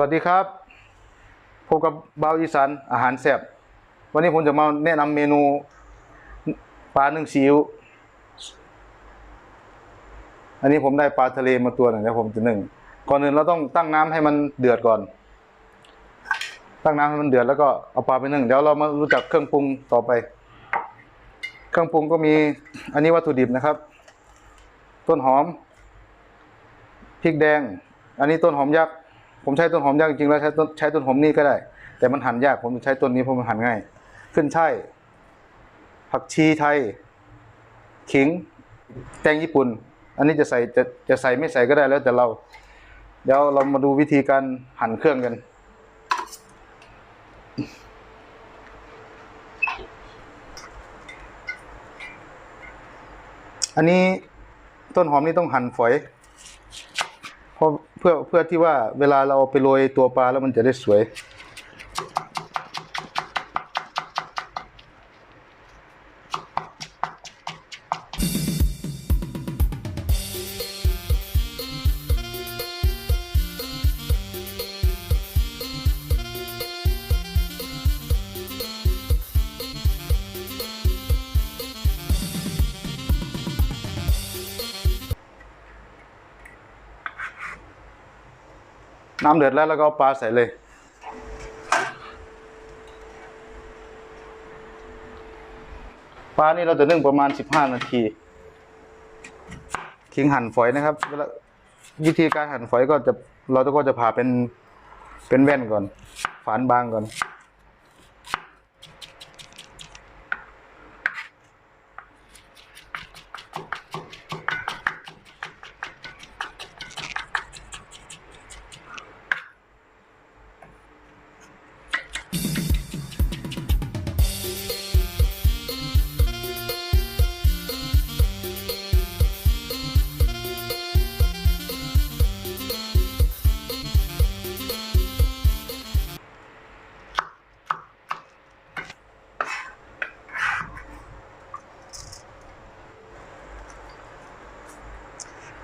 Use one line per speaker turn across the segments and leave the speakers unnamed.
วัสดีครับพบกับบ่าวอีสานอาหารแซ่บวันนี้ผมจะมาแนะนำเมนูปลาหนึ่งซีอิ๊วอันนี้ผมได้ปลาทะเลมาตัวหนึ่งแล้วผมจะหนึ่งก่อนอื่นเราต้องตั้งน้ำให้มันเดือดก่อน ตั้งน้ำให้มันเดือดแล้วก็เอาปลาไปนึ่งเดี๋ยวเรามารู้จักเครื่องปรุงต่อไป เครื่องปรุงก็มีอันนี้วัตถุดิบนะครับ ต้นหอมพริกแดง อันนี้ต้นหอมยักษ์ ผมใช้ต้นหอมยักจริงๆแล้วใช้ต้นใช้ต้นหอมนี่ก็ได้ แต่มันหั่นยากผมใช้ต้นนี้เพราะมันหั่นง่าย ขึ้นช่ายผักชีไทย ขิง แตงญี่ปุ่น อันนี้จะใส่จะจะใส่ไม่ใส่ก็ได้แล้วแต่เรา เดี๋ยวเรามาดูวิธีการหั่นเครื่องกัน อันนี้ต้นหอมนี่ต้องหั่นฝอย เพื่อเพื่อที่ว่าเวลาเราเอาไปโรยตัวปลาแล้วมันจะได้สวย น้ำเดือดแล้วแล้วก็ปลาใส่เลย ปลานี่เราจะนึ่งประมาณ 15 นาทีทิ้งหั่นฝอยนะครับวิธีการหั่นฝอยก็จะเราก็จะผ่าเป็นเป็นแว่นก่อน ฝานบางก่อน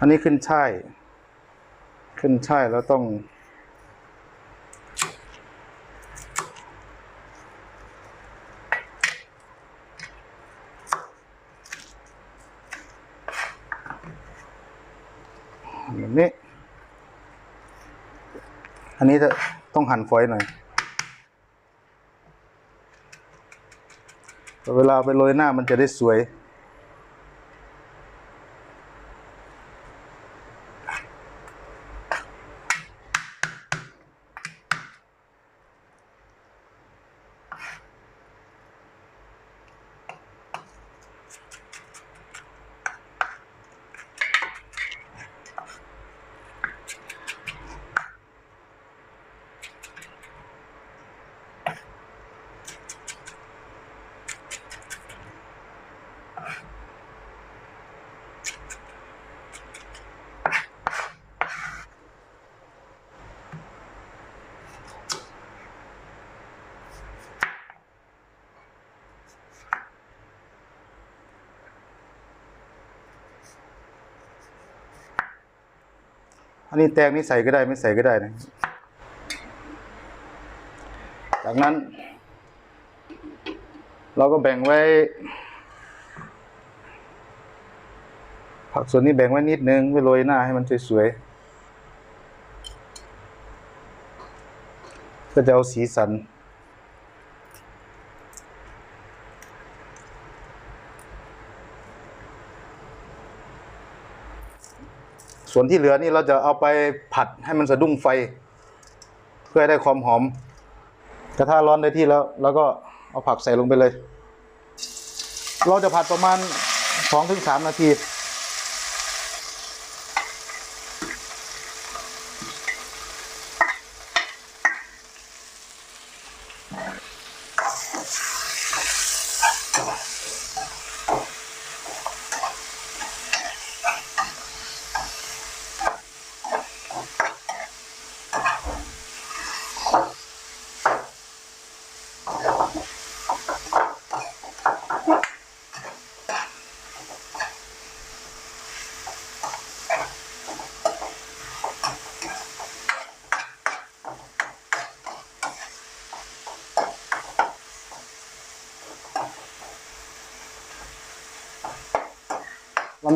อันนี้ขึ้นช่ายขึ้นช่ายแล้วต้อง แบบนี้ อันนี้จะต้องหั่นฝอยหน่อย เวลาไปโรยหน้ามันจะได้สวย นนี้แตงนี่ใส่ก็ได้ไม่ใส่ก็ได้นะ จากนั้น เราก็แบ่งไว้ ผักส่วนนี้แบ่งไว้นิดนึงไว้โรยหน้าให้มันสวยๆก็จะเอาสีสัน ส่วนที่เหลือนี่เราจะเอาไปผัดให้มันสะดุ้งไฟ เพื่อให้ได้ความหอม กระทะร้อนได้ที่แล้ว แล้วก็เอาผักใส่ลงไปเลย เราจะผัดประมาณสองถึงสามนาที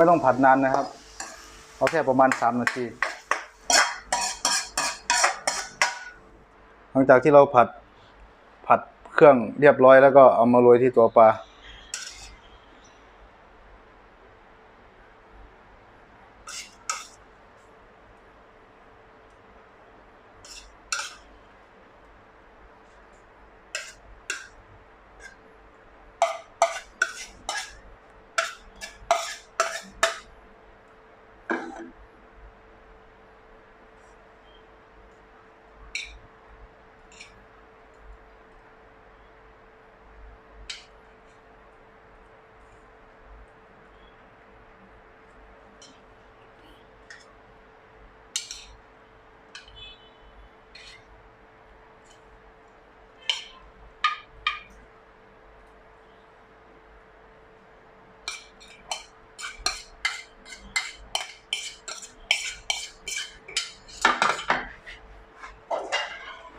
ไม่ต้องผัดนานนะครับ เอาแค่ประมาณสามนาที หลังจากที่เราผัดผัดเครื่องเรียบร้อยแล้วก็เอามาโรยที่ตัวปลา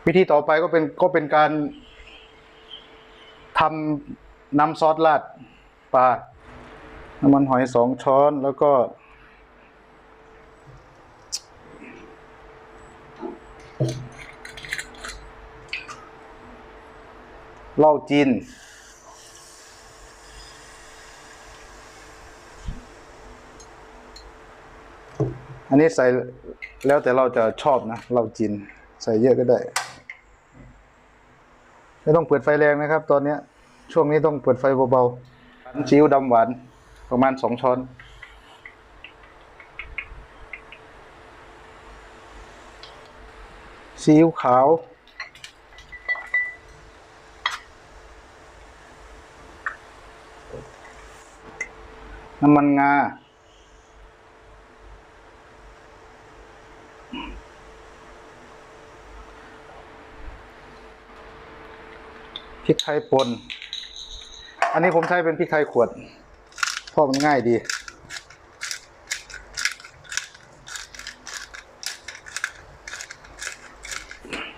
วิธีต่อไปก็เป็นก็เป็นการทำน้ำซอสราดปลาน้ำมันหอยสองช้อนแล้วก็ เหล้าจีนอันนี้ใส่แล้วแต่เราจะชอบนะเหล้าจีนใส่เยอะก็ได้ ไม่ต้องเปิดไฟแรงนะครับ ตอนเนี้ย ช่วงนี้ต้องเปิดไฟเบาๆซีอิ๊วดำหวานประมาณสองช้อน ซีอิ๊วขาว น้ำมันงา ริกไทยป่นอันนี้ผมใช้เป็นพริกไทยขวดเพราะมันง่ายดี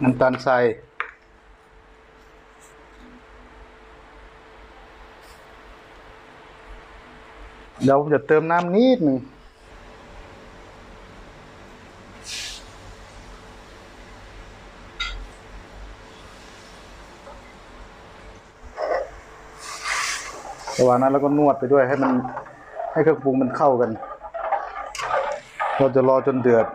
น้ำตาลทรายเดี๋ยวผมจะเติมน้ำนิดหนึ่ง ระหว่างนั้นเราก็นวดไปด้วยให้มันให้เครื่องปรุงมันเข้ากัน เราจะรอจนเดือด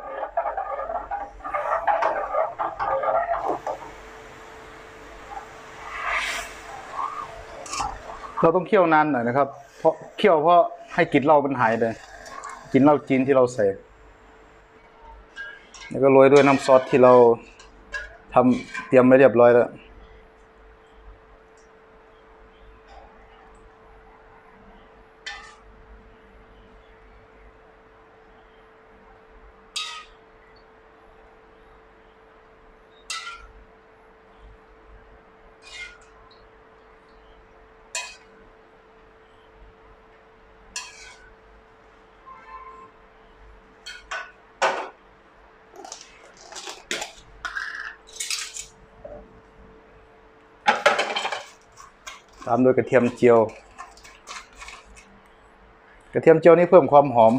เราต้องเคี่ยวนานหน่อยนะครับ เพราะเคี่ยวเพราะให้กลิ่นเหล้ามันหายไปกลิ่นเหล้าจีนที่เราใส่ แล้วก็โรยด้วยน้ำซอสที่เราทำเตรียมไว้เรียบร้อยแล้ว ตามด้วยกระเทียมเจียว กระเทียมเจียวนี่เพิ่มความหอม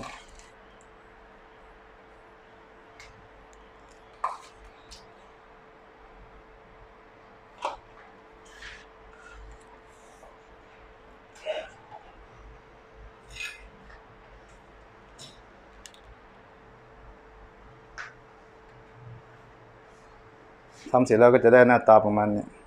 ทำเสร็จแล้วก็จะได้หน้าตาประมาณนี้